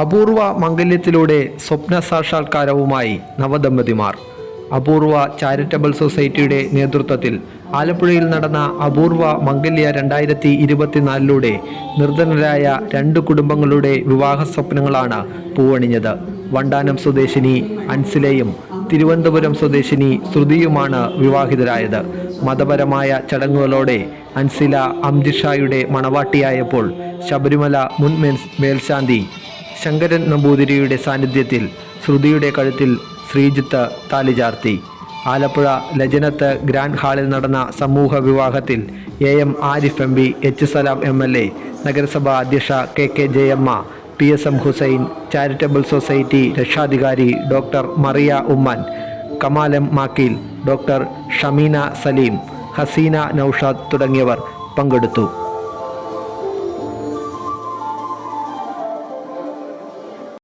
അപൂർവ മംഗല്യത്തിലൂടെ സ്വപ്ന സാക്ഷാത്കാരവുമായി നവദമ്പതിമാർ. അപൂർവ ചാരിറ്റബിൾ സൊസൈറ്റിയുടെ നേതൃത്വത്തിൽ ആലപ്പുഴയിൽ നടന്ന അപൂർവ മംഗല്യ രണ്ടായിരത്തി ഇരുപത്തിനാലിലൂടെ നിർധനരായ രണ്ട് കുടുംബങ്ങളുടെ വിവാഹ സ്വപ്നങ്ങളാണ് പൂവണിഞ്ഞത്. വണ്ടാനം സ്വദേശിനി അൻസിലയും തിരുവനന്തപുരം സ്വദേശിനി ശ്രുതിയുമാണ് വിവാഹിതരായത്. മതപരമായ ചടങ്ങുകളോടെ അൻസില അംജിഷായുടെ മണവാട്ടിയായപ്പോൾ ശബരിമല മുൻ മേൽ മേൽശാന്തി ശങ്കരൻ നമ്പൂതിരിയുടെ സാന്നിധ്യത്തിൽ ശ്രുതിയുടെ കഴുത്തിൽ ശ്രീജിത്ത് താലി ചാർത്തി. ആലപ്പുഴ ലജനത്ത് ഗ്രാൻഡ് ഹാളിൽ നടന്ന സമൂഹ വിവാഹത്തിൽ A M Arif M P H Salam M L A നഗരസഭാ അധ്യക്ഷ K K Jayamma P S M Hussain charitable society രക്ഷാധികാരി ഡോക്ടർ മറിയ ഉമ്മൻ കമാലം മാക്കീൽ ഡോക്ടർ ഷമീന സലീം ഹസീന നൌഷാദ് തുടങ്ങിയവർ പങ്കെടുത്തു.